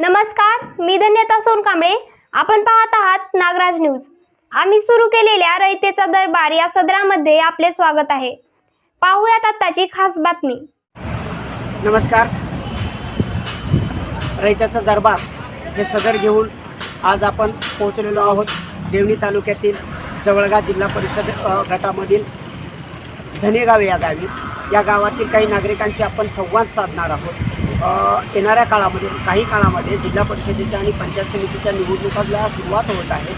नमस्कार मी धन्यता सोनकांबळे. आपण पाहत आहात नागराज न्यूज. आम्ही सुरू केलेल्या रयतेचा दरबार या सदरामध्ये आपले स्वागत आहे. पाहूयात आत्ताची खास बातमी. नमस्कार. रयतेचा दरबार हे सदर घेऊन आज आपण पोहोचलेलो आहोत देवणी तालुक्यातील जवळगा जिल्हा परिषद गटामधील धनेगाव या गावी. या गावातील काही नागरिकांशी आपण संवाद साधणार आहोत. येणाऱ्या काळामध्ये काही काळामध्ये जिल्हा परिषदेच्या आणि पंचायत समितीच्या निवडणुकाला सुरुवात होत आहे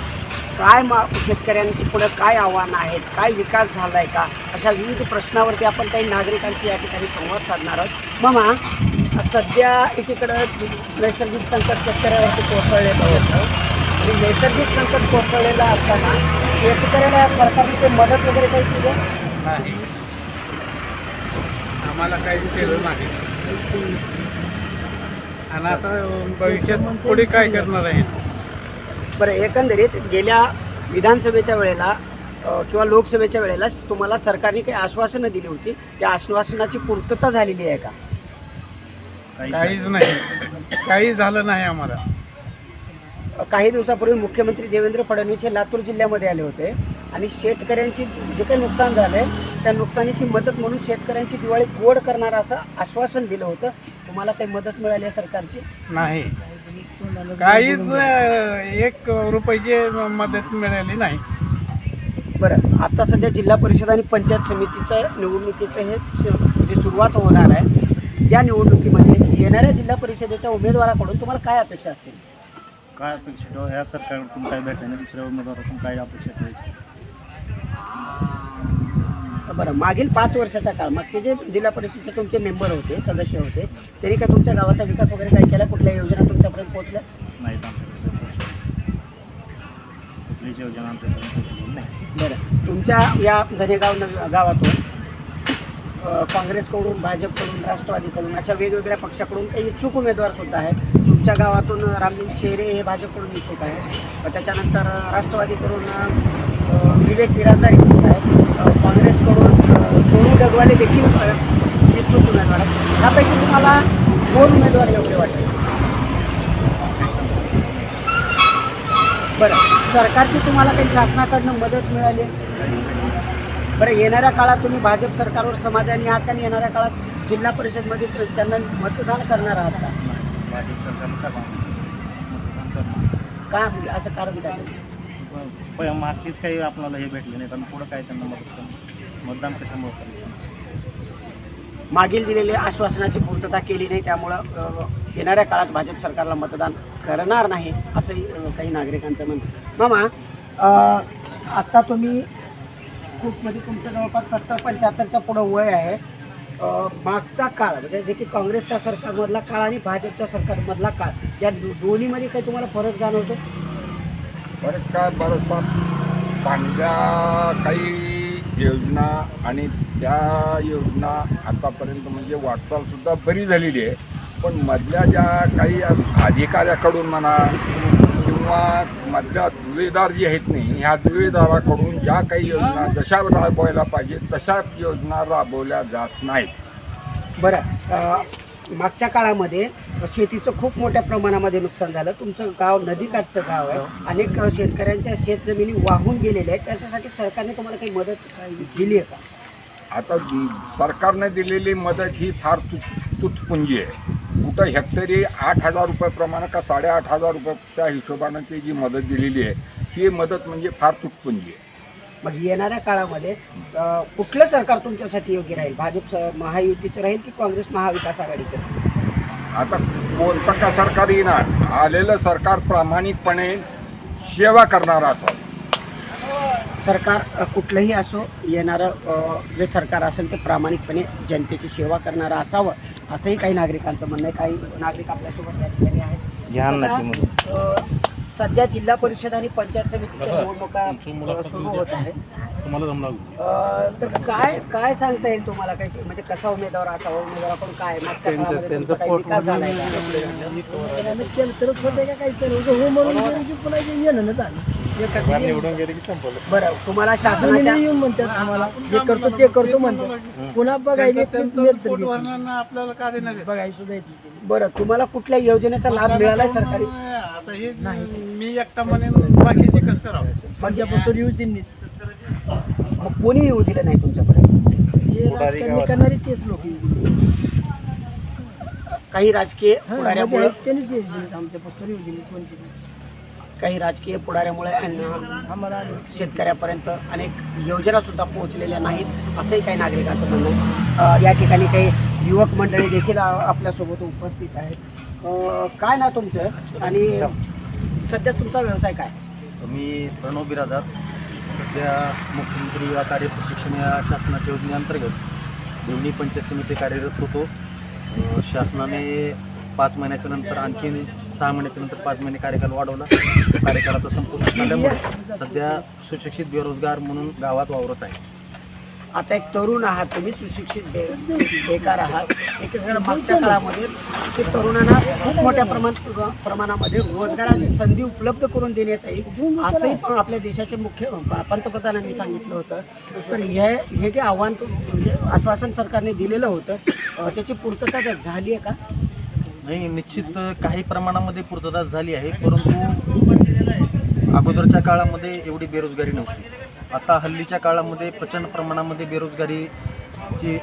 काय मा शेतकऱ्यांची पुढं काय आव्हानं आहेत काय विकास झाला आहे का अशा विविध प्रश्नावरती आपण काही नागरिकांशी या ठिकाणी संवाद साधणार आहोत. मामा सध्या एकीकडं नैसर्गिक संकट शेतकऱ्यावरती कोसळलेलं होतं आणि नैसर्गिक संकट कोसळलेलं असताना शेतकऱ्याला सरकारने ते मदत वगैरे काही केली आहे? नाही. आम्हाला काही केलं नाही. आणि आता भविष्यात पुढे काय करणार आहे? बरं एकंदरीत गेल्या विधानसभेच्या वेळेला किंवा लोकसभेच्या वेळेला तुम्हाला सरकारने काही आश्वासनं दिली होती. त्या आश्वासनाची पूर्तता झालेली आहे का? काहीच नाही. काही झालं नाही आम्हाला. काही दिवसापूर्वी मुख्यमंत्री देवेंद्र फडणवीस हे लातूर जिल्ह्यामध्ये आले होते. आणि शेतकऱ्यांची जे काही नुकसान झालं आहे त्या नुकसानीची मदत म्हणून शेतकऱ्यांची दिवाळी गोड करणार असं आश्वासन दिलं होतं. तुम्हाला काही मदत मिळाली आहे सरकारची? नाही. काहीच अं, एक रुपयाची मदत मिळाली नाही. बरं आता सध्या जिल्हा परिषद आणि पंचायत समितीचं निवडणुकीचं हे स- म्हणजे सुरुवात होणार आहे. या निवडणुकीमध्ये येणाऱ्या जिल्हा परिषदेच्या उमेदवाराकडून तुम्हाला काय अपेक्षा असतील? काय अपेक्षित हो ह्या सरकारकडून काय भेटायला दुसऱ्या उमेदवाराकडून काय अपेक्षा करायची बरं मागील पाच वर्षाचा काळ मागचे जे जिल्हा परिषदेचे तुमचे मेंबर होते सदस्य होते त्यांनी काय तुमच्या गावाचा विकास वगैरे काय केला? कुठल्या योजना तुमच्यापर्यंत पोहोचल्या. कुठलीच योजना आमच्यापर्यंत नाही. बरं तुमच्या या धनेगाव न- गावातून अ, काँग्रेसकडून भाजपकडून राष्ट्रवादीकडून अशा वेगवेगळ्या पक्षाकडून काही इच्छुक उमेदवार सुद्धा आहेत. तुमच्या गावातून रामलिंग शेरे हे भाजपकडून इच्छुक आहेत. त्याच्यानंतर राष्ट्रवादीकडून अ, विवेक बिराजदार इच्छुक काँग्रेसकडून सोनू डगवाले देखील इच्छुक उमेदवार आहेत. त्यापैकी तुम्हाला कोण उमेदवार योग्य वाटेल बरं सरकारची तुम्हाला काही शासनाकडनं मदत मिळाली? बरं येणाऱ्या काळात तुम्ही भाजप सरकारवर समाधानी आहात आणि येणाऱ्या काळात जिल्हा परिषदमध्ये त्यांना मतदान करणार आहात का? भाजप करणार. का? असं कारण काय त्याचं? मागचीच काही आपल्याला हे भेटले नाही कारण पुढं काय त्यांना मदत मतदान कशामुळे करायचं मागील दिलेले आश्वासनाची पूर्तता केली नाही त्यामुळं येणाऱ्या काळात भाजप सरकारला मतदान करणार नाही असंही काही नागरिकांचं म्हणतं मामा आत्ता तुम्ही खूप म्हणजे तुमचं जवळपास सत्तर पंच्याहत्तरच्या पुढं वय आहे. मागचा काळ म्हणजे जे की काँग्रेसच्या सरकारमधला काळ आणि भाजपच्या सरकारमधला काळ या दोन्हीमध्ये काही तुम्हाला फरक जाणवतो? बरं काय बरंचसा चांगल्या काही योजना आणि त्या योजना आतापर्यंत म्हणजे वाटचालसुद्धा बरी झालेली आहे. पण मधल्या ज्या काही अधिकाऱ्याकडून म्हणा किंवा मधल्या दुवेदार जे आहेत नाही ह्या दुवेदाराकडून ज्या काही योजना जशा राबवायला पाहिजे तशा योजना राबवल्या जात नाहीत. बरं. मागच्या काळामध्ये शेतीचं खूप मोठ्या प्रमाणामध्ये नुकसान झालं. तुमचं गाव नदीकाठचं गाव आहे. अनेक शेतकऱ्यांच्या शेतजमिनी वाहून गेलेल्या आहेत. त्याच्यासाठी सरकारने तुम्हाला काही मदत दिली आहे का? आता सरकारने दिलेली मदत ही फार तुटपुंजी आहे. कुठं हेक्टरी आठ हजार रुपयाप्रमाणे का साडेआठ हजार रुपयाच्या हिशोबानं ती जी मदत दिलेली आहे ही मदत म्हणजे फार तुटपुंजी आहे. मग येणाऱ्या काळामध्ये कुठलं सरकार तुमच्यासाठी योग्य राहील? भाजप महायुतीचं राहील की काँग्रेस महाविकास आघाडीचं? राहील? आता कोणतं का सरकार येणार? आलेलं सरकार प्रामाणिकपणे सेवा करणारं असावं सरकार कुठलंही असो येणारं जे सरकार असेल ते प्रामाणिकपणे जनतेची सेवा करणारं असावं असंही काही नागरिकांचं म्हणणं आहे. काही नागरिक आपल्यासोबत या ठिकाणी आहेत. सध्या जिल्हा परिषद आणि पंचायत समितीच्या निवडणुका सुरू होत अ, तर काय काय सांगता येईल तुम्हाला? काही म्हणजे कसा उमेदवार असावा उमेदवाराकडून काय मागच्या काळामध्ये तुमचा काही विकास झालाय का? केलं तरच होते का काही तर हो बरं तुम्हाला शासनाने शासनाच्या येऊन म्हणतात आम्हाला. जे करतो ते करतो म्हणतात. पुन्हा बघायला आपल्याला का देणार आहे? बघायला सुद्धा येत नाही. बरं तुम्हाला कुठल्या योजनेचा लाभ मिळालाय सरकारी? आता हे मी एकटा म्हणेन बाकीचे कसं करावं? पंजाबपासून येऊ त्यांनी. मग कोणी येऊ दिलं नाही तुमच्यापर्यंत? ते राजकारणी करणारे तेच लोक. काही राजकीय पुढाऱ्यामुळे त्यांनीच येऊ दिले आमच्यापासून येऊ दिले कोणते. काही राजकीय पुढाऱ्यामुळे आम्हाला आले शेतकऱ्यापर्यंत अनेक योजना सुद्धा पोहोचलेल्या नाहीत असंही काही नागरिकांचं म्हणणं आहे. अ, या ठिकाणी काही युवक मंडळी देखील आपल्यासोबत उपस्थित आहेत. काय ना तुमचं? आणि सध्या तुमचा व्यवसाय काय? मी प्रणव बिरादार. सध्या मुख्यमंत्री युवा कार्य प्रशिक्षण या शासनाच्या योजनेअंतर्गत दोन्ही पंचायत समिती कार्यरत होतो. शासनाने पाच महिन्याच्या नंतर आणखीन सहा महिन्याच्या नंतर पाच महिने कार्यकाल वाढवला. कार्यकालाचा संपूर्ण झाल्यामुळे सध्या सुशिक्षित बेरोजगार म्हणून गावात वावरत आहे. आता एक तरुण आहात तुम्ही सुशिक्षित बे बेकार आहात. एकीकडे मागच्या काळामध्ये ते तरुणांना खूप मोठ्या प्रमाण प्रमाणामध्ये रोजगाराची संधी उपलब्ध करून देण्यात येईल असंही पण आपल्या देशाचे मुख्य पंतप्रधानांनी सांगितलं होतं. तर हे हे जे आव्हान म्हणजे आश्वासन सरकारने दिलेलं होतं त्याची पूर्तता झाली आहे का? नाही निश्चित काही प्रमाणामध्ये पूर्तता झाली आहे परंतु अगोदरच्या काळामध्ये एवढी बेरोजगारी नव्हती. आता हल्लीच्या काळामध्ये प्रचंड प्रमाणामध्ये बेरोजगारी जी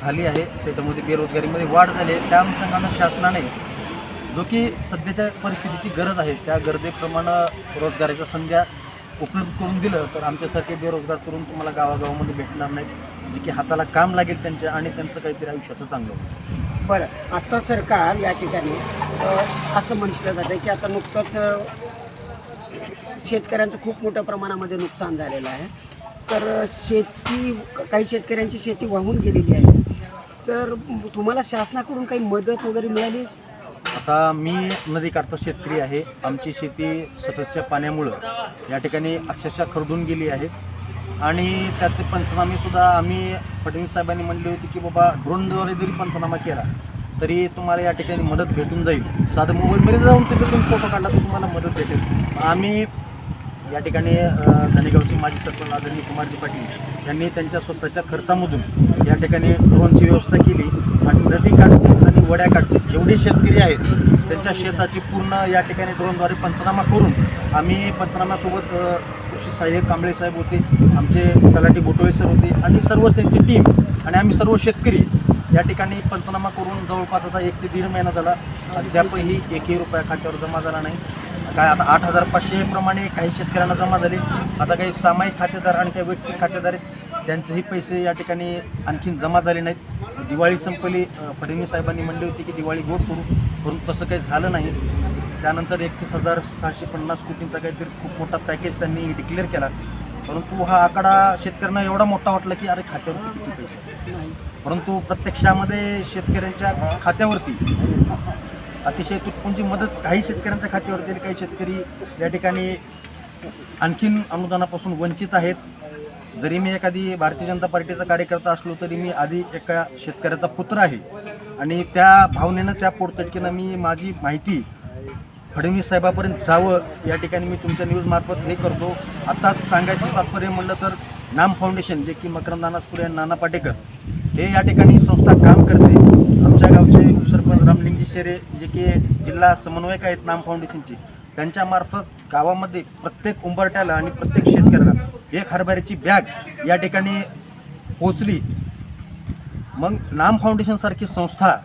झाली आहे. त्याच्यामध्ये बेरोजगारीमध्ये वाढ झाली आहे. त्या अनुषंगानं शासनाने जो की सध्याच्या परिस्थितीची गरज आहे त्या गरजेप्रमाणे रोजगाराच्या संध्या उपलब्ध करून दिलं तर आमच्यासारखे बेरोजगार तरुण तुम्हाला गावागावामध्ये भेटणार नाहीत. जे की हाताला काम लागेल त्यांच्या आणि त्यांचं काहीतरी आयुष्याचं चांगलं होतं बरं आत्ता सरकार या ठिकाणी असं म्हटलं जातं की आता नुकतंच शेतकऱ्यांचं खूप मोठ्या प्रमाणामध्ये नुकसान झालेलं आहे. तर शेती काही शेतकऱ्यांची शेती वाहून गेलेली आहे. तर तुम्हाला शासनाकडून काही मदत वगैरे मिळाली? आता मी नदीकाठचा शेतकरी आहे. आमची शेती सततच्या पाण्यामुळं या ठिकाणी अक्षरशः खरडून गेली आहे. आणि त्याचे पंचनामेसुद्धा आम्ही फडणवीस साहेबांनी म्हणले होते की बाबा ड्रोनद्वारे जरी पंचनामा केला तरी तुम्हाला या ठिकाणी मदत भेटून जाईल. साधं मोबाईलमध्ये जाऊन तिथे तुम्ही फोटो काढला तर तुम्हाला मदत भेटेल. आम्ही या ठिकाणी अ, धनेगावचे माजी सरपंच आदरणीय कुमारजी पाटील यांनी त्यांच्या स्वतःच्या खर्चामधून या ठिकाणी लोनची व्यवस्था केली आणि नदीकाठचे आणि वड्याकाठचे जेवढे शेतकरी आहेत त्यांच्या शेताची पूर्ण या ठिकाणी ड्रोनद्वारे पंचनामा करून आम्ही पंचनाम्यासोबत कृषी सहाय्यक कांबळे साहेब होते आमचे तलाठी गोटोळे सर होते आणि सर्वच त्यांची टीम आणि आम्ही सर्व शेतकरी या ठिकाणी पंचनामा करून जवळपास आता एक ते दीड महिना झाला. अद्यापही एकही रुपया खात्यावर जमा झाला नाही. काय आता आठ हजार पाचशेप्रमाणे काही शेतकऱ्यांना जमा झाले. आता काही सामायिक खातेदार आणि काही व्यक्ती खातेदार आहेत त्यांचेही पैसे या ठिकाणी आणखीन जमा झाले नाहीत. दिवाळी संपली फडणवीस साहेबांनी म्हणली होती की दिवाळी गोड करू परंतु तसं काही झालं नाही. त्यानंतर एकतीस हजार सहाशे पन्नास कोटींचा काहीतरी खूप मोठा पॅकेज त्यांनी डिक्लेअर केला. परंतु हा आकडा शेतकऱ्यांना एवढा मोठा वाटला की अरे खात्यावरती किती पैसे? परंतु प्रत्यक्षामध्ये शेतकऱ्यांच्या खात्यावरती अतिशय तुटपुंची मदत काही शेतकऱ्यांच्या खात्यावरती गेली काही शेतकरी या ठिकाणी आणखीन अनुदानापासून वंचित आहेत. जरी मी एखादी भारतीय जनता पार्टीचा कार्यकर्ता असलो तरी मी आधी एका शेतकऱ्याचा पुत्र आहे. आणि त्या भावनेनं त्या पोटतटकीनं मी माझी माहिती फडणवीस साहेबापर्यंत जावं या ठिकाणी मी तुमच्या न्यूजमार्फत हे करतो. आताच सांगायचं तात्पर्य म्हणलं तर नाम फाउंडेशन जे की मकरंद नानासपुरे आणि नाना पाटेकर हे या ठिकाणी संस्था काम करते. आमच्या गावचे उपसरपंच रामलिंगजी शेरे जे की जिल्हा समन्वयक आहेत नाम फाउंडेशनचे त्यांच्यामार्फत गावामध्ये प्रत्येक उंबरट्याला आणि प्रत्येक शेतकऱ्याला एक हरभऱ्याची बॅग या ठिकाणी पोचली मग नाम फाउंडेशनसारखी संस्था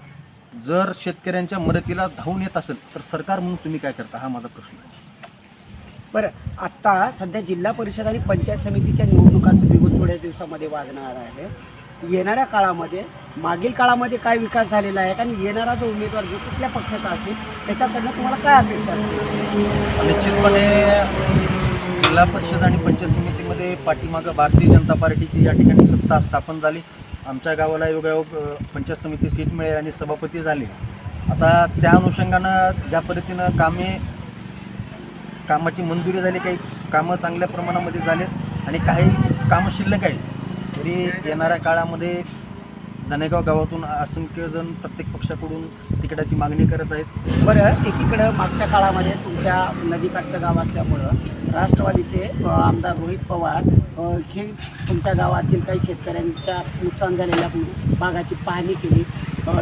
जर शेतकऱ्यांच्या मदतीला धावून येत असेल तर सरकार म्हणून तुम्ही काय करता? हा माझा प्रश्न आहे. बरं आत्ता सध्या जिल्हा परिषद आणि पंचायत समितीच्या निवडणुकांचं बिगुल थोड्या दिवसामध्ये वाजणार आहे. येणाऱ्या काळामध्ये मागील काळामध्ये काय विकास झालेला आहे आणि येणारा जो उमेदवार जो कुठल्या पक्षाचा असेल त्याच्याकडनं तुम्हाला काय अपेक्षा असते निश्चितपणे जिल्हा परिषद आणि पंचायत समितीमध्ये पाठीमागं भारतीय जनता पार्टीची या ठिकाणी सत्ता स्थापन झाली. आमच्या गावाला योगायोग पंचायत समिती सीट मिळेल आणि सभापती झाले. आता त्या अनुषंगानं ज्या पद्धतीनं कामे कामाची मंजुरी झाली काही कामं चांगल्या प्रमाणामध्ये झालेत आणि काही कामं शिल्लक आहेत. तरी येणाऱ्या काळामध्ये धनेगाव गावातून असंख्य जण प्रत्येक पक्षाकडून तिकिटाची मागणी करत आहेत. बरं एकीकडं मागच्या काळामध्ये तुमच्या नदीकाठचं गाव असल्यामुळं राष्ट्रवादीचे आमदार रोहित पवार हे तुमच्या गावातील काही शेतकऱ्यांच्या नुकसान झालेल्या भागाची पाहणी केली.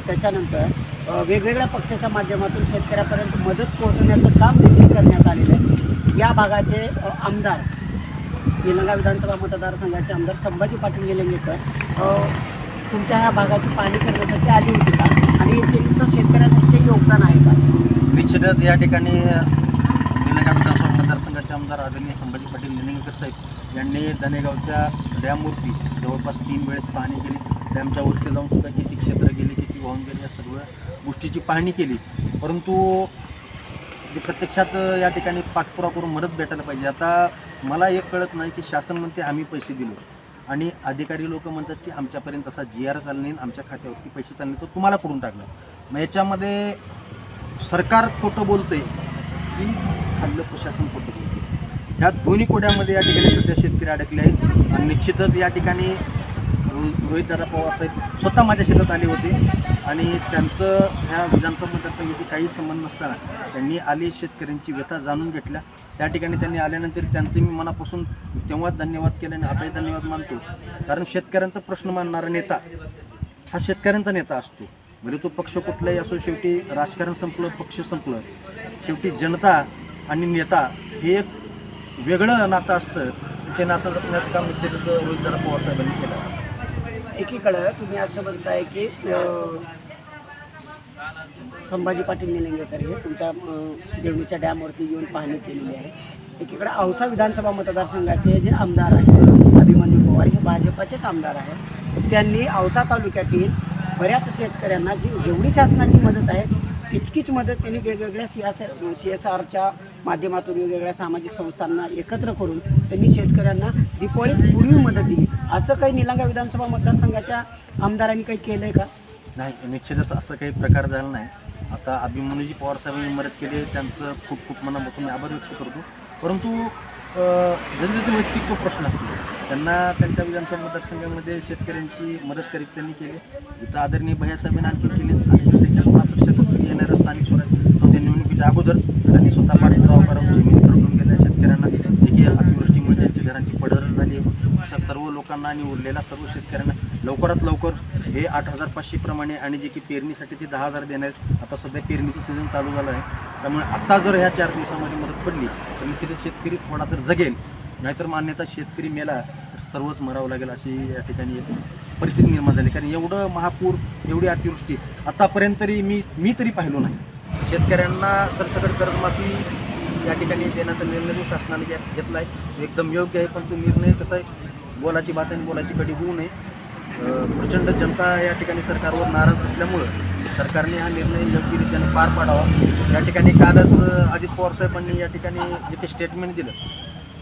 त्याच्यानंतर वेगवेगळ्या पक्षाच्या माध्यमातून शेतकऱ्यापर्यंत मदत पोहोचवण्याचं काम देखील करण्यात आलेलं आहे. या भागाचे आमदार निलंगा विधानसभा मतदारसंघाचे आमदार संभाजी पाटील निलंगेकर तुमच्या ह्या भागाची पाहणी करण्यासाठी आली होती का? आणि त्यांचं शेतकऱ्याचं काही योगदान आहे का? निश्चितच या ठिकाणी निलंगा विधानसभा मतदारसंघाचे आमदार आदरणीय संभाजी पाटील निलंगेकर साहेब यांनी दनेगावच्या डॅमवरती जवळपास तीन वेळेस पाहणी केली. डॅमच्या वरती जाऊन सुद्धा किती क्षेत्र गेले किती वाहून गेले या सर्व गोष्टीची पाहणी केली. परंतु जे प्रत्यक्षात या ठिकाणी पाठपुरा करून मदत भेटायला पाहिजे. आता मला एक कळत नाही की शासन म्हणते आम्ही पैसे दिलो. आणि अधिकारी लोक म्हणतात की आमच्यापर्यंत असा जी आर चालला नाही आमच्या खात्यावरती पैसे चालले तर तुम्हाला करून टाकलं. मग याच्यामध्ये सरकार खोटं बोलते की खाल्लं प्रशासन खोटं बोलते ह्या दोन्ही कोड्यामध्ये या ठिकाणी सध्या शेतकरी अडकले आहेत. आणि निश्चितच या ठिकाणी रोहितदादा पवार साहेब स्वतः माझ्या शेतात आले होते. आणि त्यांचं ह्या विधानसभा मतदारसंघाशी काही संबंध नसताना त्यांनी आले शेतकऱ्यांची व्यथा जाणून घेतल्या. त्या ठिकाणी त्यांनी आल्यानंतर त्यांचे मी मनापासून तेव्हाच धन्यवाद केले आणि आताही धन्यवाद मानतो. कारण शेतकऱ्यांचा प्रश्न मानणारा नेता हा शेतकऱ्यांचा नेता असतो. म्हणजे तो पक्ष कुठलाही असो शेवटी राजकारण संपलं पक्ष संपलं. शेवटी जनता आणि नेता हे एक वेगळं नातं असतं. ते नातं जपण्याचं काम निश्चितच रोहितदादा पवार साहेबांनी केलं. एकीकडं तुम्ही असं म्हणताय की संभाजी पाटील निलंगेकर हे तुमच्या देवणीच्या डॅमवरती येऊन पाहणी केलेली आहे. एकीकडे औसा विधानसभा मतदारसंघाचे जे आमदार आहेत अभिमन्यू पवार हे भाजपाचेच आमदार आहेत. त्यांनी औसा तालुक्यातील बऱ्याच शेतकऱ्यांना जी जेवढी शासनाची मदत आहे तितकीच मदत त्यांनी वेगवेगळ्या सी एस सी एस आरच्या माध्यमातून वेगवेगळ्या सामाजिक संस्थांना एकत्र करून त्यांनी शेतकऱ्यांना दिपावळी पूर्वी मदत दिली. असं काही निलंगा विधानसभा मतदारसंघाच्या आमदारांनी काही केलं आहे का? नाही निश्चितच असं काही प्रकार झाला नाही. आता अभिमन्यूजी पवार साहेबांनी मदत केली त्यांचं खूप खूप मनापासून मी आभार व्यक्त करतो. परंतु जनतेचं जरी त्याचं व्यक्तित्व प्रश्न असतो त्यांना त्यांच्या विधानसभा मतदारसंघामध्ये शेतकऱ्यांची मदत करीत त्यांनी केली. इथं आदरणीय भैयासाहेबांनी आणखी केली आणखी त्यांच्या अपेक्षा करतो की येणाऱ्या स्थानिक स्वराज्य संस्थे निवडणुकीच्या अगोदर त्यांनी स्वतः पाठपुरावा करावं जमीन खरेदून गेल्या शेतकऱ्यांना जे की अतिवृष्टीमुळे म्हणजे ज्यांची घरांची पडर झाली आहे अशा सर्व लोकांना आणि उरलेल्या सर्व शेतकऱ्यांना लवकरात लवकर हे आठ हजार पाचशे प्रमाणे आणि जे की पेरणीसाठी ते दहा हजार देणार आहेत. आता सध्या पेरणीचं सीझन चालू झालं आहे. त्यामुळे आत्ता जर ह्या चार दिवसामध्ये मदत पडली तर निश्चितच शेतकरी थोडा तर जगेल. नाहीतर मान्यता शेतकरी मेला तर सर्वच मरावं लागेल अशी या ठिकाणी येते परिस्थिती निर्माण झाली. कारण एवढं महापूर एवढी अतिवृष्टी आतापर्यंत तरी मी मी तरी पाहिलो नाही. शेतकऱ्यांना सरसकट कर्जमाफी या ठिकाणी देण्याचा निर्णय जो शासनाने घ्या- घेतला आहे एकदम योग्य आहे. पण तो निर्णय कसा आहे? बोलाची बात आणि बोलाची कडी होऊ नये. प्रचंड जनता या ठिकाणी सरकारवर नाराज असल्यामुळं सरकारने हा निर्णय योग्यरित्याने पार पाडावा. या ठिकाणी कालच अजित पवार साहेबांनी या ठिकाणी जे काही स्टेटमेंट दिलं.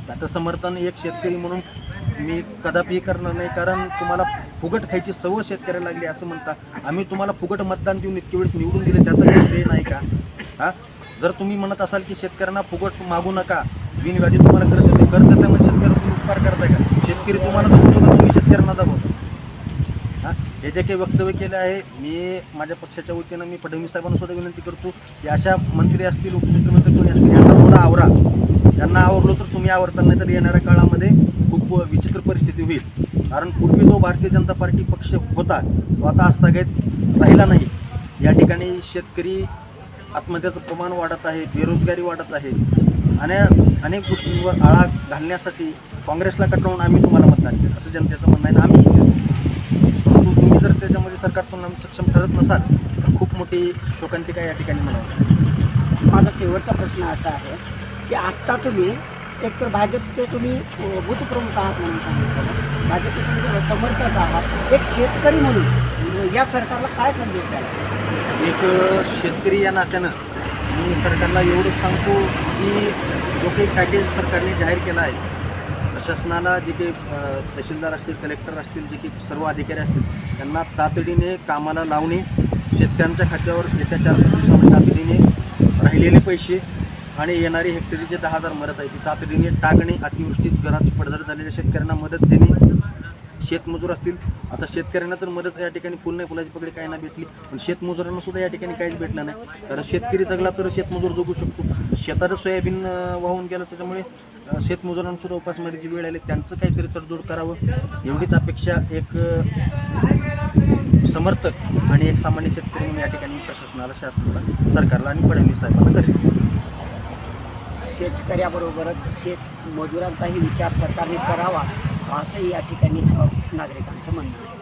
त्याचं समर्थन एक शेतकरी म्हणून मी कदापि करणार नाही. कारण तुम्हाला फुगट खायची सवय शेतकऱ्याला लागली असं म्हणता आम्ही तुम्हाला फुगट मतदान देऊन इतके वेळेस निवडून दिले त्याचं काही श्रेय नाही का? हां? जर तुम्ही म्हणत असाल की शेतकऱ्यांना फुगट मागू नका बिनव्याधी तुम्हाला करत होते करत येते म्हणजे शेतकऱ्यावर तुम्ही उपकार करताय का? शेतकरी तुम्हाला दाखवतो का? तुम्ही शेतकऱ्यांना दाखवतो हां? हे जे काही वक्तव्य केले आहे मी माझ्या पक्षाच्या वतीनं मी फडणवीस साहेबांना सुद्धा विनंती करतो की अशा मंत्री असतील उपमुख्यमंत्री कोणी असतील यांना थोडा आवरा. त्यांना आवरलो तर तुम्ही आवरता नाही तर येणाऱ्या काळामध्ये खूप विचित्र परिस्थिती होईल. कारण पूर्वी जो भारतीय जनता पार्टी पक्ष होता तो आता आस्थागायत राहिला नाही. या ठिकाणी शेतकरी आत्महत्याचं प्रमाण वाढत आहे बेरोजगारी वाढत आहे. आणि अनेक गोष्टींवर आळा घालण्यासाठी काँग्रेसला कटवून आम्ही तुम्हाला मतदान केलं असं जनतेचं म्हणणं आहे आम्ही परंतु तुम्ही जर त्याच्यामध्ये सरकारतून आम्ही सक्षम ठरत नसाल तर खूप मोठी शोकांतिका या ठिकाणी म्हणावी माझा शेवटचा प्रश्न असा आहे की आत्ता तुम्ही एकतर भाजपचे तुम्ही भूतप्रमुख आहात म्हणून सांगितलं. भाजपचे तुम्ही समर्थक आहात. एक शेतकरी म्हणून या सरकारला काय संदेश द्याल? एक शेतकरी या नात्यानं मी सरकारला एवढंच सांगतो की जो काही पॅकेज सरकारने जाहीर केला आहे प्रशासनाला जे काही तहसीलदार असतील कलेक्टर असतील जे काही सर्व अधिकारी असतील त्यांना तातडीने कामाला लावणे शेतकऱ्यांच्या खात्यावर येत्या चार दिवसामध्ये तातडीने राहिलेले पैसे आणि येणारी हेक्टरी जे दहा हजार मदत आहे ती तातडीने टाकणे अतिवृष्टीत घरात पडझड झालेल्या शेतकऱ्यांना मदत देणे. शेतमजूर असतील. आता शेतकऱ्यांना तर मदत या ठिकाणी फुल नाही फुलाची पकडे काही ना भेटली. पण शेतमजुरांना सुद्धा या ठिकाणी काहीच भेटलं नाही. कारण शेतकरी जगला तर शेतमजूर जगू शकतो. शेतातच सोयाबीन वाहून गेलं त्याच्यामुळे शेतमजुरांसुद्धा शेतमजुरांना सुद्धा उपासमारीची वेळ आली. त्यांचं काहीतरी तडजोड करावं. एवढीच अपेक्षा एक समर्थक आणि एक सामान्य शेतकरी म्हणून या ठिकाणी प्रशासनाला शासनाला सरकारला आणि फडणवीस साहेबांना करेल शेतकऱ्याबरोबरच शेत मजुरांचाही विचार सरकारने करावा असंही या ठिकाणी नागरिकांचं म्हणणं आहे.